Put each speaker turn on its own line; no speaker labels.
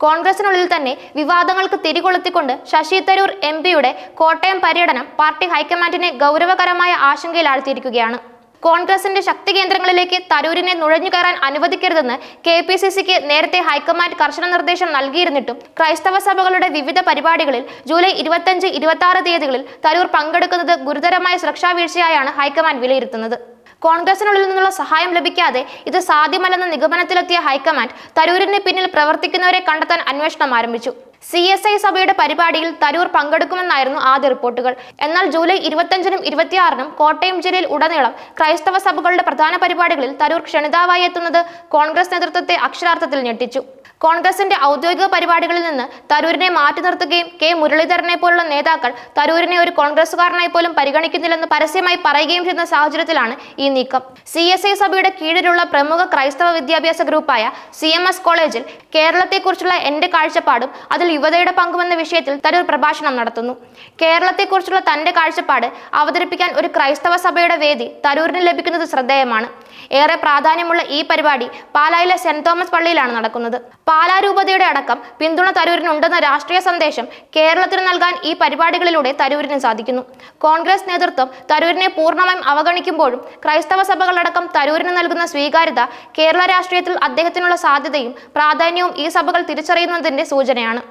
കോൺഗ്രസിനുള്ളിൽ തന്നെ വിവാദങ്ങൾക്ക് തിരികൊളുത്തിക്കൊണ്ട് ശശി തരൂർ എം പിയുടെ കോട്ടയം പര്യടനം പാർട്ടി ഹൈക്കമാൻഡിനെ ഗൗരവകരമായ ആശങ്കയിലാഴ്ത്തിയിരിക്കുകയാണ്. കോൺഗ്രസിന്റെ ശക്തി കേന്ദ്രങ്ങളിലേക്ക് തരൂരിനെ നുഴഞ്ഞു കയറാൻ അനുവദിക്കരുതെന്ന് കെ പി സി സിക്ക് നേരത്തെ ഹൈക്കമാൻഡ് കർശന നിർദ്ദേശം നൽകിയിരുന്നിട്ടും ക്രൈസ്തവ സഭകളുടെ വിവിധ പരിപാടികളിൽ ജൂലൈ ഇരുപത്തഞ്ച് ഇരുപത്തി ആറ് തീയതികളിൽ തരൂർ പങ്കെടുക്കുന്നത് ഗുരുതരമായ സുരക്ഷാ വീഴ്ചയായാണ് ഹൈക്കമാൻഡ് വിലയിരുത്തുന്നത്. കോൺഗ്രസിനുള്ളിൽ നിന്നുള്ള സഹായം ലഭിക്കാതെ ഇത് സാധ്യമല്ലെന്ന നിഗമനത്തിലെത്തിയ ഹൈക്കമാൻഡ് തരൂരിന് പിന്നിൽ പ്രവർത്തിക്കുന്നവരെ കണ്ടെത്താൻ അന്വേഷണം ആരംഭിച്ചു. സി എസ് ഐ സഭയുടെ പരിപാടിയിൽ തരൂർ പങ്കെടുക്കുമെന്നായിരുന്നു ആദ്യ റിപ്പോർട്ടുകൾ. എന്നാൽ ജൂലൈ ഇരുപത്തഞ്ചിനും ഇരുപത്തിയാറിനും കോട്ടയം ജില്ലയിൽ ഉടനീളം ക്രൈസ്തവ സഭകളുടെ പ്രധാന പരിപാടികളിൽ തരൂർ ക്ഷണിതാവായി എത്തുന്നത് കോൺഗ്രസ് നേതൃത്വത്തെ അക്ഷരാർത്ഥത്തിൽ ഞെട്ടിച്ചു. കോൺഗ്രസിന്റെ ഔദ്യോഗിക പരിപാടികളിൽ നിന്ന് തരൂരിനെ മാറ്റി നിർത്തുകയും കെ മുരളീധരനെ പോലുള്ള നേതാക്കൾ തരൂരിനെ ഒരു കോൺഗ്രസുകാരനായി പോലും പരിഗണിക്കുന്നില്ലെന്ന് പരസ്യമായി പറയുകയും ചെയ്യുന്ന സാഹചര്യത്തിലാണ് ഈ നീക്കം. സി എസ് ഐ സഭയുടെ കീഴിലുള്ള പ്രമുഖ ക്രൈസ്തവ വിദ്യാഭ്യാസ ഗ്രൂപ്പായ സി കോളേജിൽ കേരളത്തെക്കുറിച്ചുള്ള എന്റെ കാഴ്ചപ്പാടും അതിൽ യുവതയുടെ പങ്കുമെന്ന വിഷയത്തിൽ തരൂർ പ്രഭാഷണം നടത്തുന്നു. കേരളത്തെക്കുറിച്ചുള്ള തന്റെ കാഴ്ചപ്പാട് അവതരിപ്പിക്കാൻ ഒരു ക്രൈസ്തവ സഭയുടെ വേദി തരൂരിന് ലഭിക്കുന്നത് ശ്രദ്ധേയമാണ്. ഏറെ പ്രാധാന്യമുള്ള ഈ പരിപാടി പാലായിലെ സെന്റ് തോമസ് പള്ളിയിലാണ് നടക്കുന്നത്. പാലാ രൂപതയുടെ അടക്കം പിന്തുണ തരൂരിനുണ്ടെന്ന രാഷ്ട്രീയ സന്ദേശം കേരളത്തിന് നൽകാൻ ഈ പരിപാടികളിലൂടെ തരൂരിന് സാധിക്കുന്നു. കോൺഗ്രസ് നേതൃത്വം തരൂരിനെ പൂർണമായും അവഗണിക്കുമ്പോഴും ക്രൈസ്തവ സഭകളടക്കം തരൂരിന് നൽകുന്ന സ്വീകാര്യത കേരള രാഷ്ട്രീയത്തിൽ അദ്ദേഹത്തിനുള്ള സാധ്യതയും പ്രാധാന്യവും ഈ സഭകൾ തിരിച്ചറിയുന്നതിന്റെ സൂചനയാണ്.